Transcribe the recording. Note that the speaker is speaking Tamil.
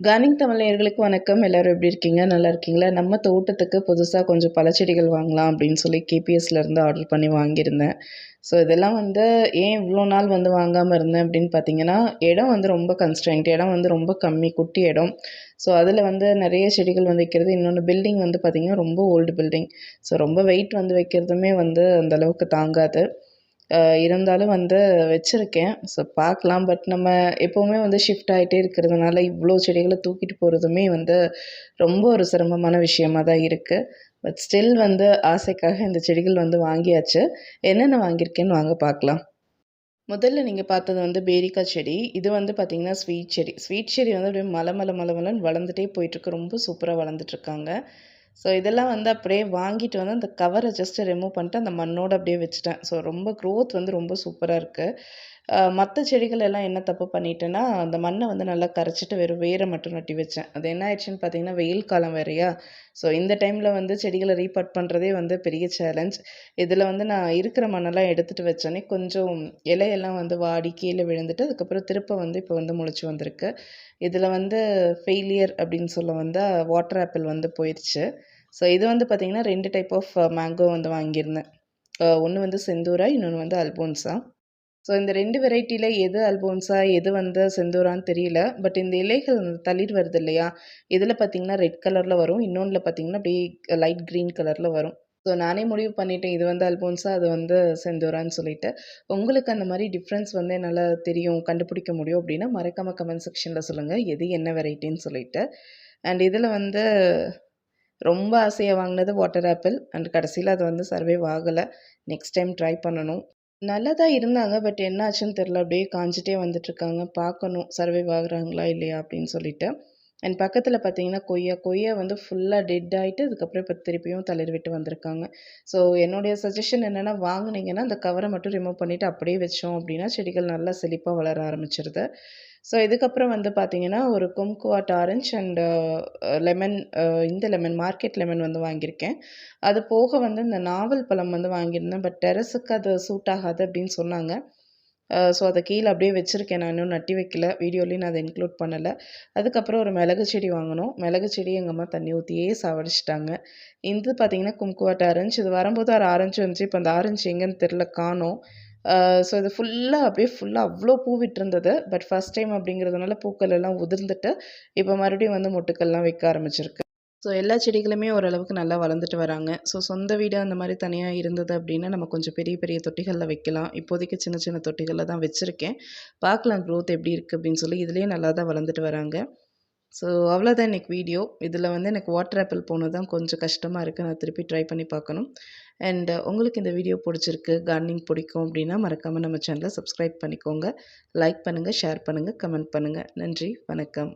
கார்னிங் தமிழர்களுக்கு வணக்கம். எல்லோரும் எப்படி இருக்கீங்க? நல்லா இருக்கீங்களா? நம்ம தோட்டத்துக்கு புதுசாக கொஞ்சம் பழச்செடிகள் வாங்கலாம் அப்படின்னு சொல்லி கேபிஎஸ்லேருந்து ஆர்டர் பண்ணி வாங்கியிருந்தேன். ஸோ இதெல்லாம் வந்து ஏன் இவ்வளோ நாள் வந்து வாங்காமல் இருந்தேன் அப்படின்னு பார்த்தீங்கன்னா இடம் வந்து ரொம்ப கன்ஸ்டன்ட் இடம் வந்து ரொம்ப கம்மி குட்டி இடம். ஸோ அதில் வந்து நிறைய செடிகள் வந்து வைக்கிறது. இன்னொன்று பில்டிங் வந்து பார்த்திங்கன்னா ரொம்ப ஓல்டு பில்டிங் ஸோ ரொம்ப வெயிட் வந்து வைக்கிறதுமே வந்து அந்தளவுக்கு தாங்காது. இருந்தாலும் வந்து வச்சுருக்கேன். ஸோ பார்க்கலாம். பட் நம்ம எப்போவுமே வந்து ஷிஃப்ட் ஆகிட்டே இருக்கிறதுனால இவ்வளோ செடிகளை தூக்கிட்டு போகிறதுமே வந்து ரொம்ப ஒரு சிரமமான விஷயமாக தான் இருக்குது பட் ஸ்டில் வந்து ஆசைக்காக இந்த செடிகள் வந்து வாங்கியாச்சு. என்னென்ன வாங்கியிருக்கேன்னு வாங்க பார்க்கலாம். முதல்ல நீங்கள் பார்த்தது வந்து பேரிக்காய் செடி. இது வந்து பார்த்திங்கன்னா ஸ்வீட் செடி. ஸ்வீட் செடி வந்து அப்படியே மலை மலை மலை மலைன்னு வளர்ந்துட்டே போயிட்டுருக்கு ரொம்ப சூப்பராக வளர்ந்துட்டுருக்காங்க ஸோ இதெல்லாம் வந்து அப்படியே வாங்கிட்டு வந்து அந்த கவரை ஜஸ்ட்டு ரிமூவ் பண்ணிட்டு அந்த மண்ணோடு அப்படியே வச்சுட்டேன். ஸோ ரொம்ப க்ரோத் வந்து ரொம்ப சூப்பராக இருக்குது மற்ற செடிகள் எல்லாம் என்ன தப்பு பண்ணிட்டேன்னா அந்த மண்ணை வந்து நல்லா கரைச்சிட்டு வெறும் வேரை மட்டும் நட்டி வச்சேன். அது என்ன ஆயிடுச்சுன்னு பார்த்தீங்கன்னா வெயில் காலம் வேறையா? ஸோ இந்த டைமில் வந்து செடிகளை ரீபார்ட் பண்ணுறதே வந்து பெரிய சேலஞ்ச் இதில் வந்து நான் இருக்கிற மண்ணெல்லாம் எடுத்துகிட்டு வச்சோன்னே கொஞ்சம் இலையெல்லாம் வந்து வாடி கீழே விழுந்துட்டு அதுக்கப்புறம் திருப்ப வந்து இப்போ வந்து முளைச்சி வந்திருக்கு. இதில் வந்து ஃபெயிலியர் அப்படின்னு சொல்ல வந்தால் வாட்டர் ஆப்பிள் வந்து போயிடுச்சு ஸோ இது வந்து பார்த்திங்கன்னா ரெண்டு டைப் ஆஃப் மேங்கோ வந்து வாங்கியிருந்தேன். Uh, ஒன்று வந்து செந்தூரா இன்னொன்று வந்து அல்போன்ஸா ஸோ இந்த ரெண்டு வெரைட்டியில் எது அல்போன்ஸா எது வந்து செந்தூரான்னு தெரியல. பட் இந்த இலைகள் தளிர் வருது இல்லையா? இதில் பார்த்திங்கன்னா ரெட் கலரில் வரும். இன்னொன்றில் பார்த்திங்கன்னா அப்படியே லைட் க்ரீன் கலரில் வரும். ஸோ நானே முடிவு பண்ணிட்டேன். இது வந்து அல்போன்ஸா அது வந்து செந்தூரான்னு சொல்லிட்டு. உங்களுக்கு அந்த மாதிரி டிஃப்ரென்ஸ் வந்து என்னால் தெரியும் கண்டுபிடிக்க முடியும் அப்படின்னா மறக்காமல் கமெண்ட் செக்ஷனில் சொல்லுங்கள் எது என்ன வெரைட்டின்னு சொல்லிட்டு. அண்ட் இதில் வந்து ரொம்ப ஆசையாக வாங்கினது வாட்டர் ஆப்பிள் அண்ட் கடைசியில் அது வந்து சர்வைவ் ஆகலை நெக்ஸ்ட் டைம் ட்ரை பண்ணணும். நல்லா தான் இருந்தாங்க பட் என்ன ஆச்சுன்னு தெரில அப்படியே காஞ்சிட்டே வந்துட்டுருக்காங்க. பார்க்கணும் சர்வைவ் ஆகுறாங்களா இல்லையா அப்படின்னு சொல்லிட்டு. அண்ட் பக்கத்தில் பார்த்தீங்கன்னா கொய்யா. கொய்யா வந்து ஃபுல்லாக டெட் ஆகிட்டு அதுக்கப்புறம் இப்போ திருப்பியும் தளிர் விட்டு வந்திருக்காங்க. ஸோ என்னுடைய சஜஷன் என்னென்னா வாங்கினீங்கன்னா அந்த கவரை மட்டும் ரிமூவ் பண்ணிவிட்டு அப்படியே வச்சோம் அப்படின்னா செடிகள் நல்லா செழிப்பாக வளர ஆரம்பிச்சிருது. ஸோ இதுக்கப்புறம் வந்து பார்த்தீங்கன்னா ஒரு கும்குவாட் ஆரஞ்ச் அண்டு லெமன் இந்த லெமன் மார்க்கெட் லெமன் வந்து வாங்கியிருக்கேன். அது போக வந்து இந்த நாவல் பழம் வந்து வாங்கியிருந்தேன் பட் டெரஸுக்கு அது சூட் ஆகாது அப்படின்னு சொன்னாங்க. ஸோ அதை கீழே அப்படியே வச்சுருக்கேன். நான் இன்னும் நட்டி வைக்கல. வீடியோலேயும் நான் அதை இன்க்ளூட் பண்ணலை. அதுக்கப்புறம் ஒரு மிளகு செடி வாங்கினோம். மிளகு செடி எங்கள் அம்மா தண்ணி ஊற்றியே சாவடிச்சிட்டாங்க. இது பார்த்திங்கன்னா கும்குவாட் ஆரஞ்சு. இது வரும்போது ஒரு ஆரஞ்சு வந்துச்சு. இப்போ அந்த ஆரஞ்சு எங்கேன்னு தெரில காணோம். ஸோ இது ஃபுல்லாக அப்படியே ஃபுல்லாக அவ்வளோ பூ விட்டுருந்தது. பட் ஃபஸ்ட் டைம் அப்படிங்கிறதுனால பூக்கள் எல்லாம் உதிர்ந்துட்டு இப்போ மறுபடியும் வந்து மொட்டுக்கள்லாம் வைக்க ஆரம்பிச்சிருக்கு. ஸோ எல்லா செடிகளுமே ஓரளவுக்கு நல்லா வளர்ந்துட்டு வராங்க. ஸோ சொந்த வீடு அந்த மாதிரி தனியாக இருந்தது அப்படின்னா நம்ம கொஞ்சம் பெரிய பெரிய தொட்டிகளில் வைக்கலாம். இப்போதைக்கு சின்ன சின்ன தொட்டிகளில் தான் வச்சுருக்கேன். பார்க்கலாம் க்ரோத் எப்படி இருக்குது அப்படின்னு சொல்லி இதுலேயே நல்லா தான் வளர்ந்துட்டு வராங்க. ஸோ அவ்வளோதான் இன்றைக்கி வீடியோ இதில் வந்து எனக்கு வாட்டர் ஆப்பிள் போனது தான் கொஞ்சம் கஷ்டமாக இருக்குது நான் திருப்பி ட்ரை பண்ணி பார்க்கணும். அண்ட் உங்களுக்கு இந்த வீடியோ பிடிச்சிருக்கு கார்டனிங் பிடிக்கும் அப்படின்னா மறக்காமல் நம்ம சேனலை சப்ஸ்கிரைப் பண்ணிக்கோங்க. லைக் பண்ணுங்கள் ஷேர் பண்ணுங்கள் கமெண்ட் பண்ணுங்கள் நன்றி வணக்கம்.